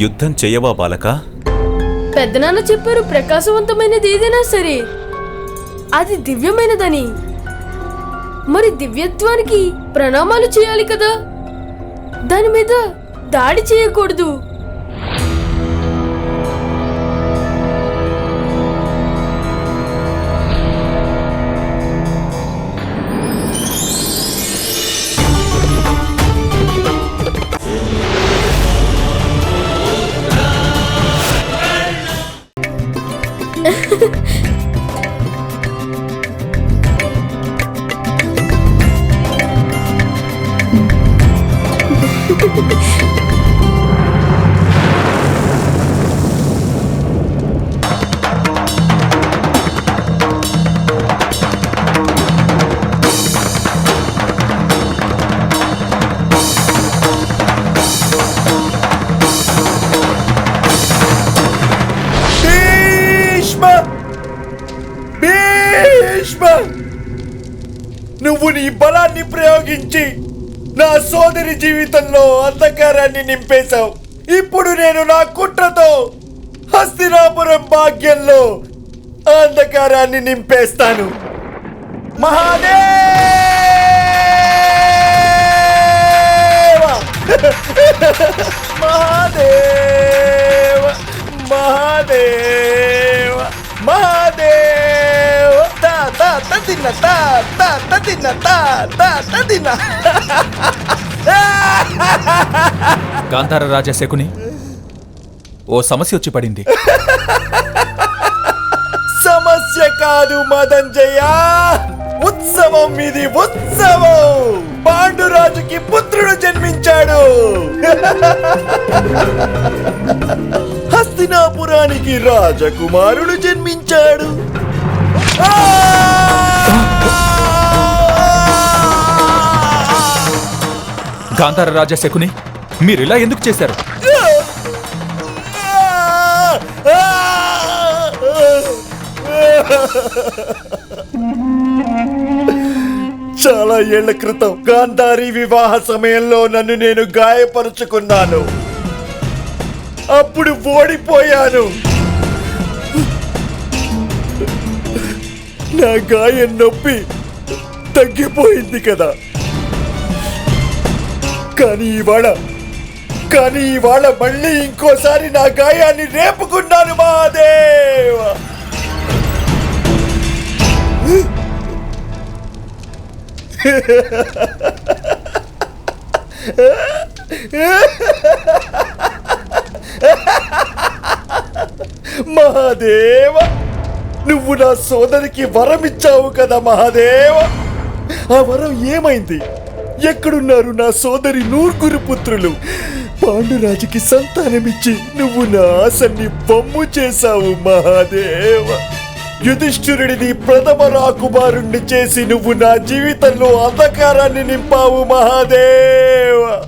యుద్ధం చేయవా బాలక? పెద్దనాన్న చెప్పారు ప్రకాశవంతమైనది ఏదైనా సరే. అది దివ్యమైనదని. మరి దివ్యత్వానికి ప్రణామాలు చేయాలి కదా? దాని మీద దాడి చేయకూడదు. 呃呵呵 నువ్వు నీ బలాన్ని ప్రయోగించి నా సోదరి జీవితంలో అంధకారాన్ని నింపేశావు. ఇప్పుడు నేను నా కుట్రతో హస్తినాపురం భాగ్యంలో అంధకారాన్ని నింపేస్తాను. మహాదేవ! మహాదేవ! మహాదేవ! మహా తా తదిన తా తా తదిన తా తా గాంధార రాజా శకుని ఓ సమస్య వచ్చి పడింది. సమస్య కాదు మదంజయ ఉత్సవం ఇది ఉత్సవం. పాండురాజుకి పుత్రుడు జన్మించాడు. హస్తినాపురానికి రాజకుమారుడు జన్మించాడు. ఆ! గాంధార రాజా శకుని మీరు ఇలా ఎందుకు చేశారు? చాలా ఏళ్ళ క్రితం గాంధారి వివాహ సమయంలో నన్ను నేను గాయపరుచుకున్నాను. అప్పుడు ఓడిపోయాను. నా గాయం నొప్పి తగ్గిపోయింది కదా. కానీ ఇవాళ కానీ ఇవాళ మళ్ళీ ఇంకోసారి నా గాయాన్ని రేపుకున్నాను మహాదేవ! మహాదేవ నువ్వు నా సోదరికి వరం ఇచ్చావు కదా మహాదేవ! ఆ వరం ఏమైంది? ఎక్కడున్నారు నా సోదరి నూర్గురు పుత్రులు? పాండురాజుకి సంతానమిచ్చి నువ్వు నా ఆశని బొమ్ము చేశావు మహాదేవ. యుధిష్ఠురుడిని ప్రథమ రాకుమారుణ్ణి చేసి నువ్వు నా జీవితంలో అంధకారాన్ని నింపావు మహాదేవ.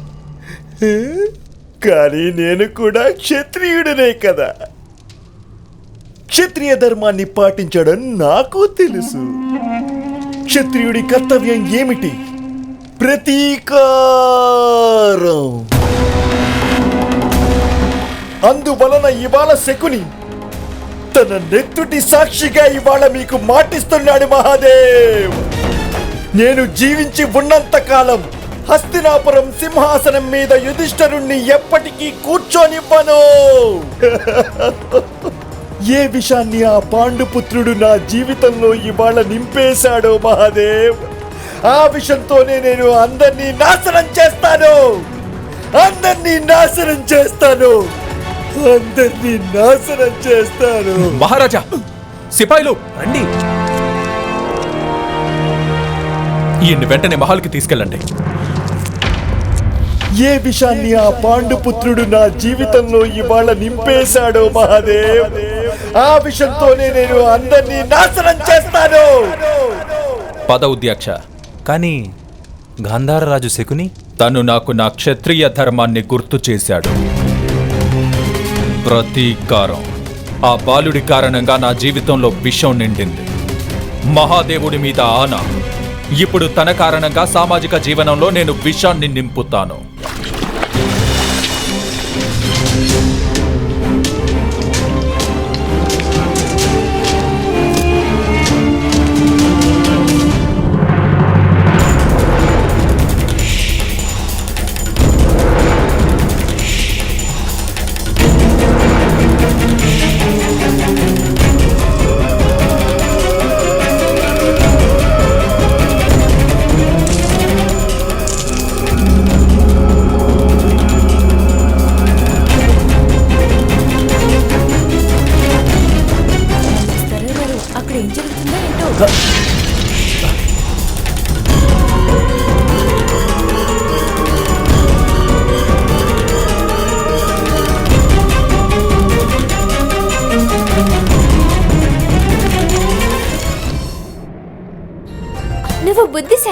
కానీ నేను కూడా క్షత్రియుడనే కదా. క్షత్రియ ధర్మాన్ని పాటించడం నాకు తెలుసు. క్షత్రియుడి కర్తవ్యం ఏమిటి? ప్రతీకారం. అందువలన ఇవాళ శకుని తన నెత్తుటి సాక్షిగా ఇవాళ మీకు మాటిస్తున్నాడు మహాదేవ్. నేను జీవించి ఉన్నంత కాలం హస్తినాపురం సింహాసనం మీద యుధిష్ఠరుణ్ణి ఎప్పటికీ కూర్చోనివ్వను. ఏ విషాన్ని ఆ పాండుపుత్రుడు నా జీవితంలో ఇవాళ నింపేశాడో మహాదేవ్? ఆ విషంతోనే నేను అందరినీ నాశనం చేస్తాను. అందరినీ నాశనం చేస్తాను. అందరినీ నాశనం చేస్తాను. మహారాజా సిపాయిలు రండి. ఈయన్ని వెంటనే మహల్కి తీసుకెళ్ళండి. ఏ విషాన్ని ఆ పాండుపుత్రుడు నా జీవితంలో ఇవాళ నింపేశాడో మహాదేవ్? ఆ విషంతోనే నేను అందరినీ నాశనం చేస్తాను. పద ఉద్యాక్ష. కానీ గాంధారరాజు శకుని తను నాకు నా క్షత్రియ ధర్మాన్ని గుర్తు చేశాడు. ప్రతీకారం. ఆ బాలుడి కారణంగా నా జీవితంలో విషం నిండింది. మహాదేవుడి మీద ఆన. ఇప్పుడు తన కారణంగా సామాజిక జీవనంలో నేను విషాన్ని నింపుతాను.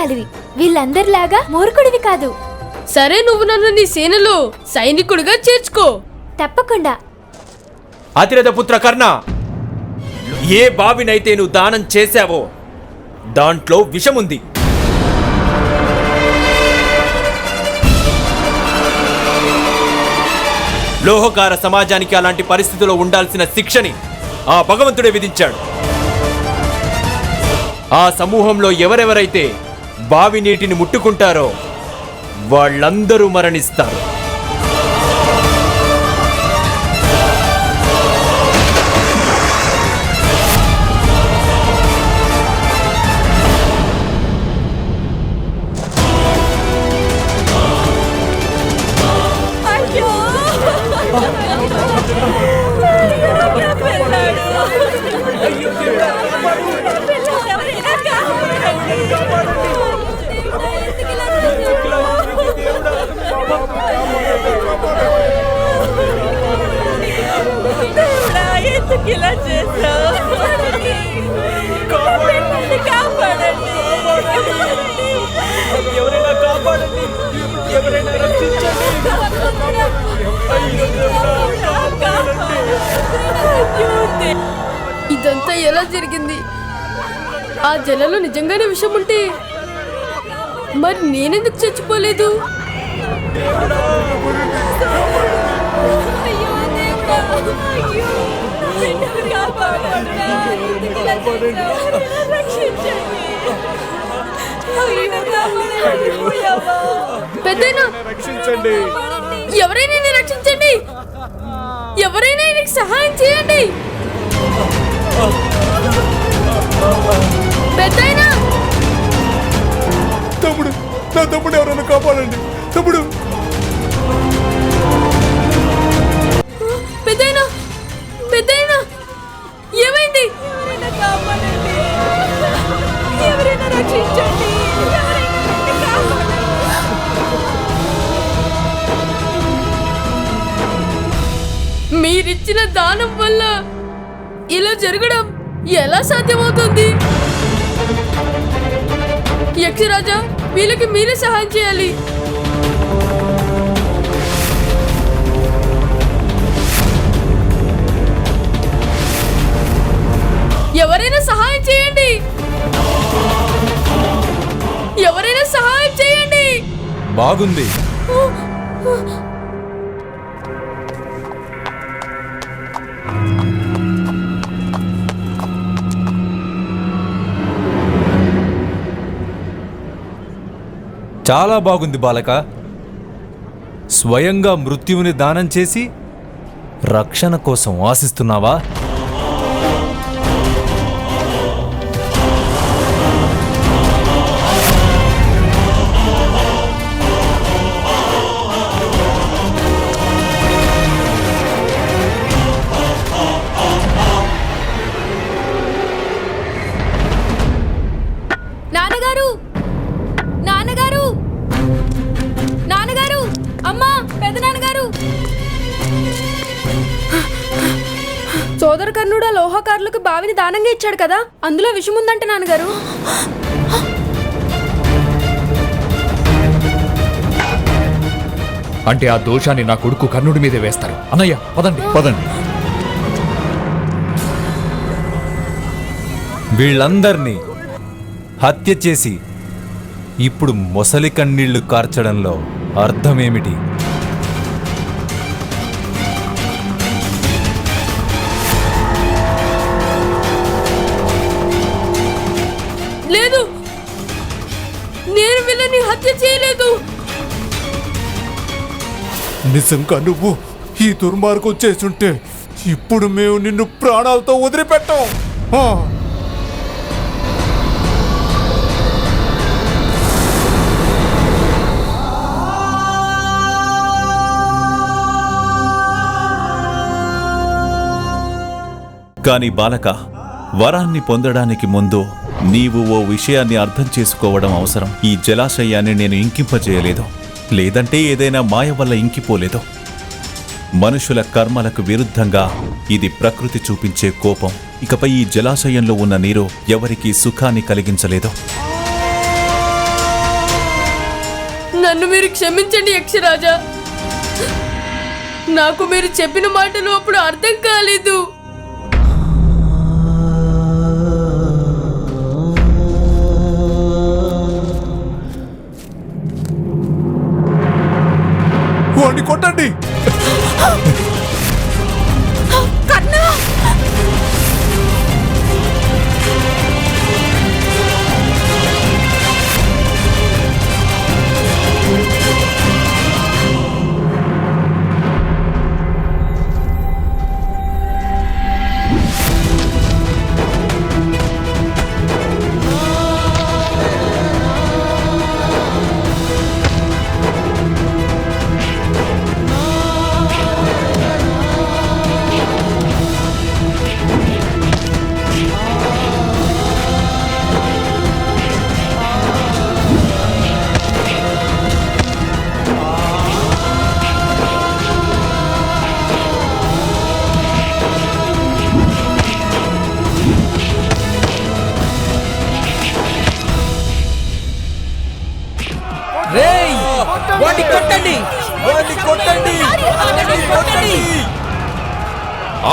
బుద్ధిశాలివి వీళ్ళందరిలాగా మూర్ఖుడివి కాదు. సరే నువ్వు నన్ను నీ సేనలో సైనికుడిగా చేర్చుకో. తప్పకుండా. అతిరథ పుత్ర కర్ణ ఏ బావినైతే నువ్వు దానం చేశావో దాంట్లో విషముంది. లోహకార సమాజానికి అలాంటి పరిస్థితిలో ఉండాల్సిన శిక్షని ఆ భగవంతుడే విధించాడు. ఆ సమూహంలో ఎవరెవరైతే బావి నీటిని ముట్టుకుంటారో వాళ్ళందరూ మరణిస్తారు. ఎందుకు ఇలా చేశావు పిల్లల్ని కాపాడండి ఎవరైనా కాపాడండి. ఎవరైనా రక్షించండి. ఇదంతా ఎలా జరిగింది? ఆ జలలో నిజంగానే విషం ఉంటే మరి నేనెందుకు చచ్చిపోలేదు? పెద్దయినా? రక్షించండి. ఎవరైనా రక్షించండి. ఎవరైనా ఈయనకి సహాయం చేయండి. పెద్దయినా? తమ్ముడు నా తమ్ముడు ఎవరైనా కాపాడండి. తమ్ముడు. పెద్దయినా? ఎవరైనా కాపాడండి. ఎవరైనా రక్షించండి. మీరిచ్చిన దానం వల్ల ఇలా జరగడం ఎలా సాధ్యమవుతుంది? యక్షరాజా వీళ్ళకి మీరే సహాయం చేయాలి. ఎవరైనా సహాయం చేయండి. ఎవరైనా సహాయం చేయండి. బాగుంది. చాలా బాగుంది బాలక. స్వయంగా మృత్యువుని దానం చేసి రక్షణ కోసం ఆశిస్తున్నావా? సోదర కర్ణుడు ఆ లోహకారులకు బావిని దానంగా ఇచ్చాడు కదా? అందులో విషం ఉందంట నాన్నగారు. అంటే ఆ దోషాన్ని నా కొడుకు కర్ణుడి మీదే వేస్తారు. అన్నయ్య పదండి. పదండి. వీళ్ళందర్నీ హత్య చేసి ఇప్పుడు మొసలి కన్నీళ్ళు కార్చడంలో అర్థమేమిటి? లేదు. నేను వీళ్ళని హత్య చేయలేదు. నిజంగా నువ్వు ఈ దుర్మార్గం చేస్తుంటే ఇప్పుడు మేము నిన్ను ప్రాణాలతో వదిలిపెట్టాం. కాని బాలక వరాన్ని పొందడానికి ముందు నీవు ఓ విషయాన్ని అర్థం చేసుకోవడం అవసరం. ఈ జలాశయాన్ని నేను ఇంకింపజేయలేదు. లేదంటే ఏదైనా మాయ వల్ల ఇంకిపోలేదు. మనుషుల కర్మలకు విరుద్ధంగా ఇది ప్రకృతి చూపించే కోపం. ఇకపై ఈ జలాశయంలో ఉన్న నీరు ఎవరికీ సుఖాన్ని కలిగించలేదు. నన్ను మీరు క్షమించండి యక్షరాజా. నాకు మీరు చెప్పిన మాటలు అప్పుడు అర్థం కాలేదు. వాడిని కొట్టండి.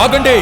ఆగండి.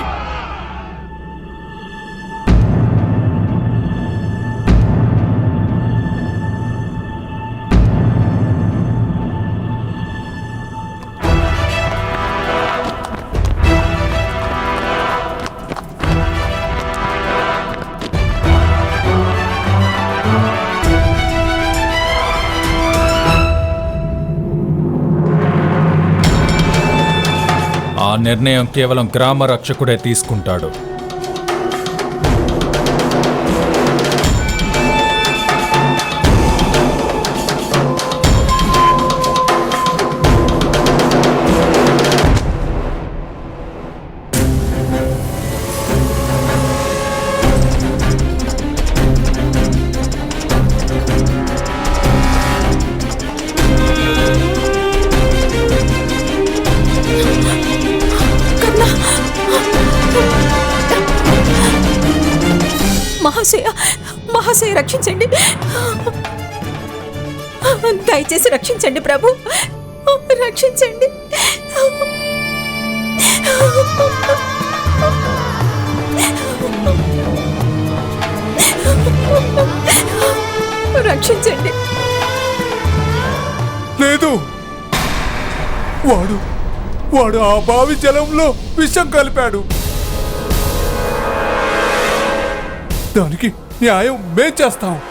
నిర్ణయం కేవలం గ్రామ రక్షకుడే తీసుకుంటాడు. మహాశయ మహాశయ రక్షించండి. దయచేసి రక్షించండి ప్రభు. రక్షించండి. రక్షించండి. లేదు. వాడు వాడు ఆ బావి జలంలో విషం కలిపాడు. దానికి న్యాయం మేం చేస్తాం.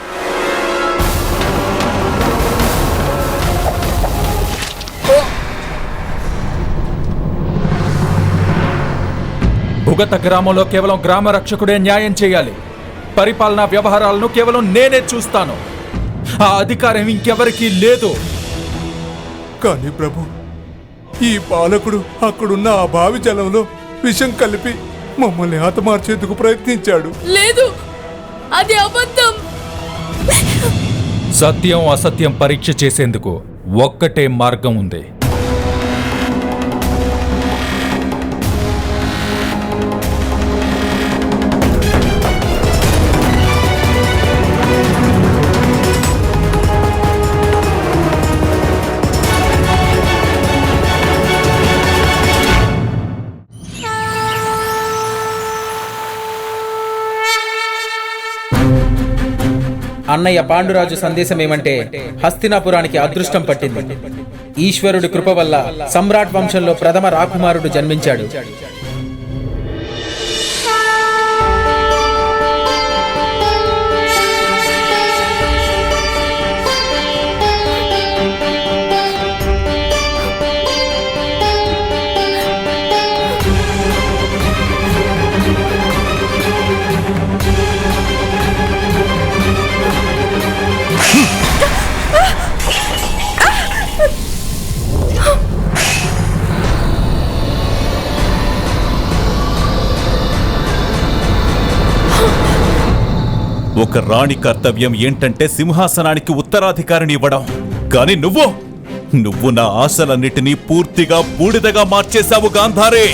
భుగత గ్రామంలో కేవలం గ్రామ రక్షకుడే న్యాయం చేయాలి. పరిపాలనా వ్యవహారాలను కేవలం నేనే చూస్తాను. ఆ అధికారం ఇంకెవరికీ లేదు. కానీ ప్రభు ఈ పాలకుడు అక్కడున్న ఆ బావి జలంలో విషం కలిపి మమ్మల్ని హతమార్చేందుకు ప్రయత్నించాడు. లేదు. అది అబద్ధం. సత్యం అసత్యం పరీక్ష చేసేందుకు ఒక్కటే మార్గం ఉంది. అన్నయ్య పాండురాజు సందేశం ఏమంటే హస్తినాపురానికి అదృష్టం పట్టింది. ఈశ్వరుడి కృప వల్ల సమ్రాట్ వంశంలో ప్రథమ రాకుమారుడు జన్మించాడు. ఒక రాణి కర్తవ్యం ఏంటంటే సింహాసనానికి ఉత్తరాధికారిని ఇవ్వడం. కానీ నువ్వు నువ్వు నా ఆశలన్నిటినీ పూర్తిగా బూడిదగా మార్చేశావు గాంధారే.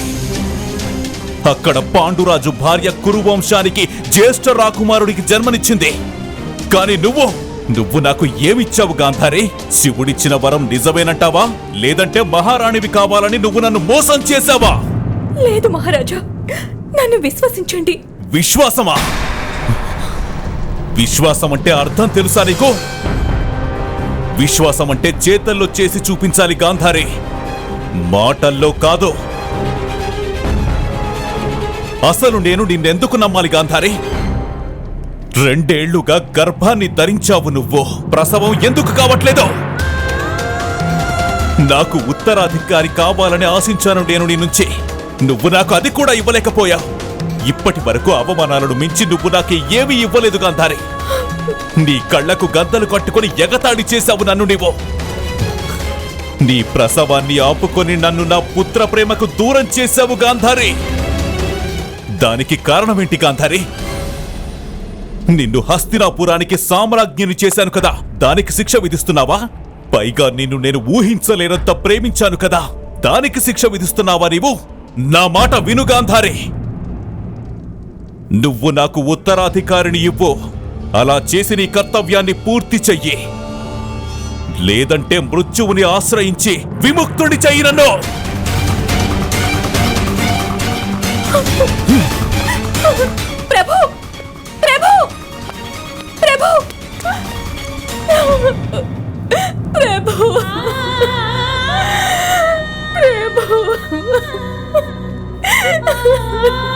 అక్కడ పాండురాజు భార్య కురువంశానికి జ్యేష్ఠ రాకుమారుడికి జన్మనిచ్చింది. కానీ నువ్వు నువ్వు నాకు ఏమిచ్చావు గాంధారి? శివుడిచ్చిన వరం నిజమేనంటావా? లేదంటే మహారాణివి కావాలని నువ్వు నన్ను మోసం చేశావా? లేదు మహారాజా నన్ను విశ్వసించండి. విశ్వాసమా? విశ్వాసం అంటే అర్థం తెలుసా నీకు? విశ్వాసం అంటే చేతల్లో చేసి చూపించాలి గాంధారి. మాటల్లో కాదు. అసలు నేను నిన్నెందుకు నమ్మాలి గాంధారి? రెండేళ్ళుగా గర్భాన్ని ధరించావు నువ్వు. ప్రసవం ఎందుకు కావట్లేదు? నాకు ఉత్తరాధికారి కావాలని ఆశించాను నేను నీ నుంచి. నువ్వు నాకు అది కూడా ఇవ్వలేకపోయావు. ఇప్పటి వరకు అవమానాలను మించి నువ్వు నాకు ఏమీ ఇవ్వలేదు గాంధారి. నీ కళ్ళకు గద్దలు కట్టుకొని ఎగతాళి చేశావు నన్ను నీవు. నీ ప్రసవాన్ని ఆపుకొని నన్ను నా పుత్ర ప్రేమకు దూరం చేశావు గాంధారి. దానికి కారణమేంటి గాంధారి? నిన్ను హస్తినాపురానికి సామ్రాజ్ఞిని చేశాను కదా. దానికి శిక్ష విధిస్తున్నావా? పైగా నిన్ను నేను ఊహించలేనంత ప్రేమించాను కదా. దానికి శిక్ష విధిస్తున్నావా నీవు? నా మాట విను గాంధారి. నువ్వు నాకు ఉత్తరాధికారిని ఇవ్వు. అలా చేసి నీ కర్తవ్యాన్ని పూర్తి చెయ్యి. లేదంటే మృత్యువుని ఆశ్రయించి విముక్తుడి చెయ్యి నన్ను. ప్రభు! ప్రభు! ప్రభు! ప్రభు! నా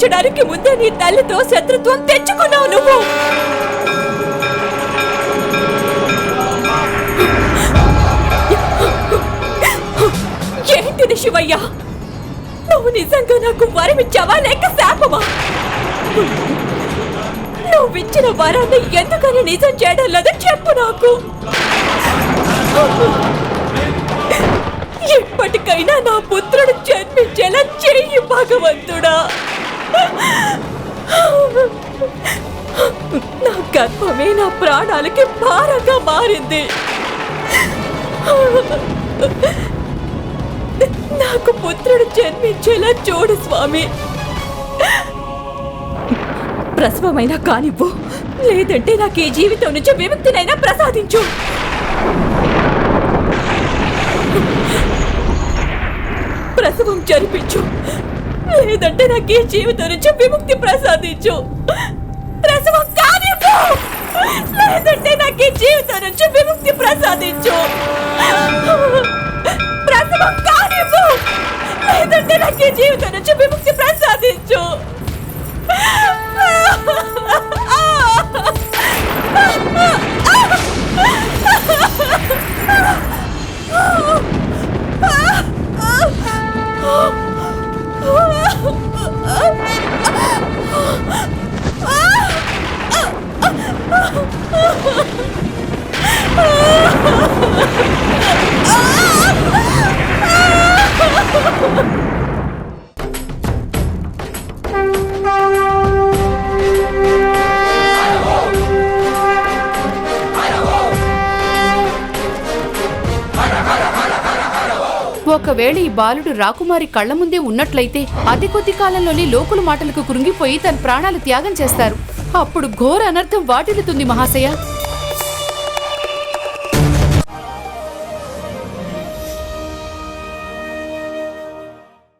ఎందుకని జన్మించడానికి ముందే నీ తల్లితో శత్రుత్వం తెచ్చుకున్నావు నువ్వు. ఏంటిది శివయ్య? నువ్వు నిజంగా నాకు వరమిచ్చావా లేక శాపమా? నువ్విచ్చిన వరాన్ని ఎందుకని నిజం చేయడం లేదో చెప్పు నాకు. ఇప్పటికైనా నా పుత్రుడు జన్మించేలా చెయ్యి భగవంతుడా. నా గర్భమే నా ప్రాణాలకి భారంగా మారింది. నాకు పుత్రుడు జన్మించేలా చూడు స్వామి. ప్రసవమైనా కానివ్వు లేదంటే నాకు ఈ జీవితం నుంచి విముక్తినైనా ప్రసాదించు. ప్రసవం జరిపించు. లేదంటే నాకు ఈ జీవితం నుంచి విముక్తి ప్రసాదించు. ప్రసవం కానివ్వు. లేదంటే నాకు ఈ జీవితం నుంచి విముక్తి ప్రసాదించు. ప్రసవం కానివ్వు. లేదంటే నాకు ఈ జీవితం నుంచి విముక్తి ప్రసాదించు. Ha ha ha! ఒకవేళ ఈ బాలుడు రాకుమారి కళ్ళ ముందే ఉన్నట్లయితే అతి కొద్ది కాలంలోనే లోకుల మాటలకు కృంగిపోయి తన ప్రాణాలు త్యాగం చేస్తారు. అప్పుడు ఘోర అనర్థం వాటిల్లుతుంది మహాశయ.